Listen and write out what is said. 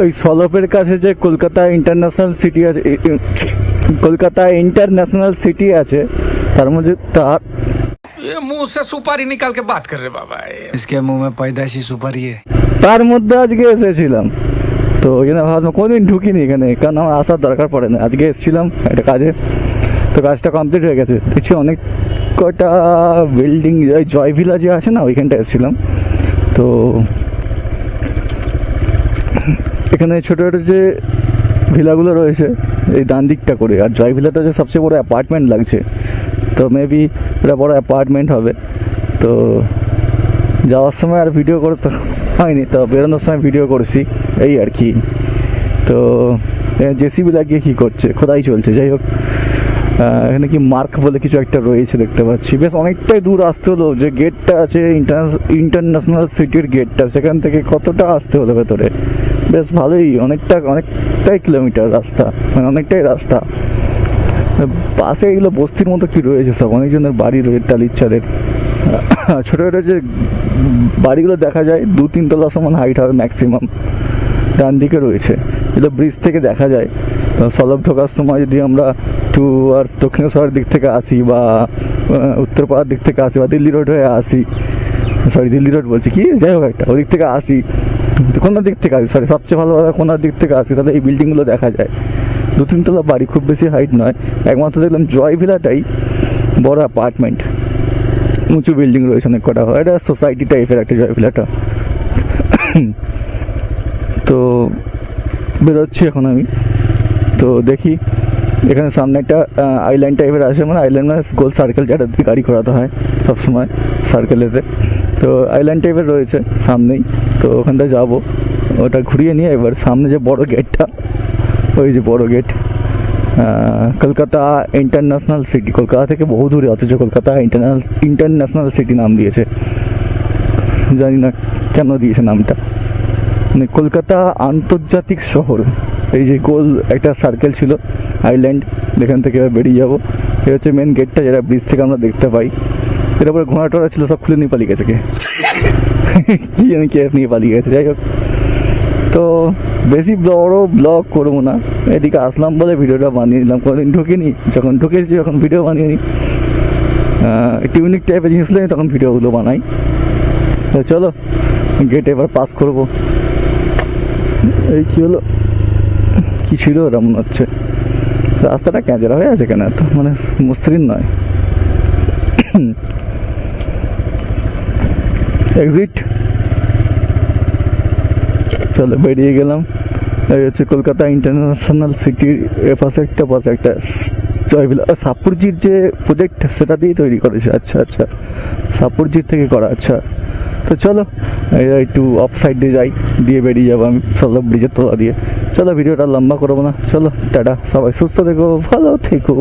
ওই সলপের কাছে যে কলকাতা ইন্টারন্যাশনাল সিটি আছে এ- এ- কলকাতা ইন্টারন্যাশনাল সিটি আছে তার মধ্যে তার ये मुंह से सुपारी निकाल के बात कर रहे बाबा ये इसके मुंह में पैदाइशी सुपारी है তার মধ্যে আজকে এসেছিলাম তো এখানে ভাবলাম কোনোদিন ঢুকিনি এখানে কারণ আমার আসার দরকার পড়ে না আজকে এসেছিলাম একটা কাজে তো কাজটা কমপ্লিট হয়ে গেছে দেখছি অনেক কটা বিল্ডিং ওই জয় ভিলা যে আছে না ওইখানটা এসেছিলাম তো এখানে ছোটো ছোটো যে ভিলাগুলো রয়েছে, এই ডান দিকটা করে। আর জয় ভিলাটা হচ্ছে সবচেয়ে বড় অ্যাপার্টমেন্ট লাগছে, তো মেবি এটা বড় অ্যাপার্টমেন্ট হবে। তো যাওয়ার সময় আর ভিডিও করতে হয়নি, তো বেরোনোর সময় ভিডিও করেছি, এই আর কি। তো জেসিবি লাগিয়ে কী করছে, খোদাই চলছে, যাই হোক। এখানে কি মার্ক বলে কিছু একটা রয়েছে দেখতে পাচ্ছি। বেশ অনেকটাই দূর আসতে হলো, যে গেটটা আছে ইন্টারন্যাশনাল সিটির গেটটা সেখান থেকে কতটা আসতে হলো ভেতরে? বেশ ভালোই, অনেকটা, অনেকটাই কিলোমিটার রাস্তা মানে অনেকটাই রাস্তা। পাশে এগুলো বস্তির মতো কি রয়েছে সব? অনেকজনের বাড়ি রয়েছে টালির চালের ছোটো ছোটো যে বাড়িগুলো দেখা যায়, দু তিন তলা সমান হাইট হবে ম্যাক্সিমাম ডান দিকে রয়েছে। এটা ব্রিজ থেকে দেখা যায়। সলভ ঢোকার সময় যদি আমরা টু আর দক্ষিণেশ্বরের দিক থেকে আসি বা উত্তরপাড়ার দিক থেকে আসি বা দিল্লি রোড হয়ে আসি সরি দিল্লি রোড বলছি কি? যাই হোক একটা, ওদিক থেকে আসি কোনার দিক থেকে আসি? সরি সবচেয়ে ভালো কথা কোনার দিক থেকে আসি, তাহলে এই বিল্ডিংগুলো দেখা যায়। দু তিনতলা বাড়ি, খুব বেশি হাইট নয়। একমাত্র দেখলাম জয় ভিলাটাই বড় অ্যাপার্টমেন্ট উঁচু বিল্ডিং রয়েছে অনেক কটা। হয় এটা সোসাইটি টাইপের একটা জয় ভিলাটা। তো বেরোচ্ছি এখন আমি। তো দেখি, এখানে সামনে একটা আইল্যান্ড টাইপের আছে। মানে আইল্যান্ড মানে গোল সার্কেল যেটা গাড়ি ঘোরাতে হয় সবসময় সার্কেলেতে তো আইল্যান্ড টাইপের রয়েছে সামনেই। তো ওখানটা যাব। ওটা ঘুরিয়ে নিয়ে এবার সামনে যে বড় গেটটা ওই যে বড় gate Kolkata international city Kolkata থেকে বহু দূরে, অথচ কলকাতা ইন্টারন্যাশনাল ইন্টারন্যাশনাল সিটি নাম দিয়েছে। জানি না কেন দিয়েছে নামটা। মানে কলকাতা আন্তর্জাতিক শহর। এই যে গোল একটা সার্কেল ছিল আইল্যান্ড যেখান থেকে বেরিয়ে যাব। এই হচ্ছে মেন গেটটা যেটা ব্রিজ থেকে আমরা দেখতে পাই। এর উপরে ঘোড়া টোড়া ছিল, সব খুলে নিয়ে পালিয়ে গেছে কে কি জানি কে নিয়ে পালিয়ে গেছে? যাই হোক। তো বেশি বড় ব্লগ করব না। এদিকে আসলাম বলে ভিডিওটা বানিয়ে নিলাম কোনোদিন ঢুকিনি। যখন ঢুকেছি, যখন ভিডিও বানিয়ে নিই একটু ইউনিক টাইপের জিনিস হলে তখন ভিডিওগুলো বানাই। তো চলো গেট এবার পাস করব। এই কী হলো? কি ছিল? ওটা মনে হচ্ছে। রাস্তাটা ক্যাঁচড়া হয়ে আছে কেন এত? মানে মসৃণ নয়। এক্সিট চলো বেরিয়ে গেলাম। এই হচ্ছে কলকাতা ইন্টারন্যাশনাল সিটির পাশে একটা পাশে একটা জয়বিলা সাপুরজির যে প্রজেক্ট সেটা দিয়ে তৈরি করেছে। আচ্ছা আচ্ছা। সাপুরজির থেকে করা আচ্ছা। তো চলো একটু অফ সাইড দিয়ে যাই, দিয়ে বেরিয়ে যাব আমি সল্লভ ব্রিজের তোলা দিয়ে। চলো, ভিডিওটা লম্বা করব না। চলো, টাটা। সবাই সুস্থ থেকো, ভালো থেকো।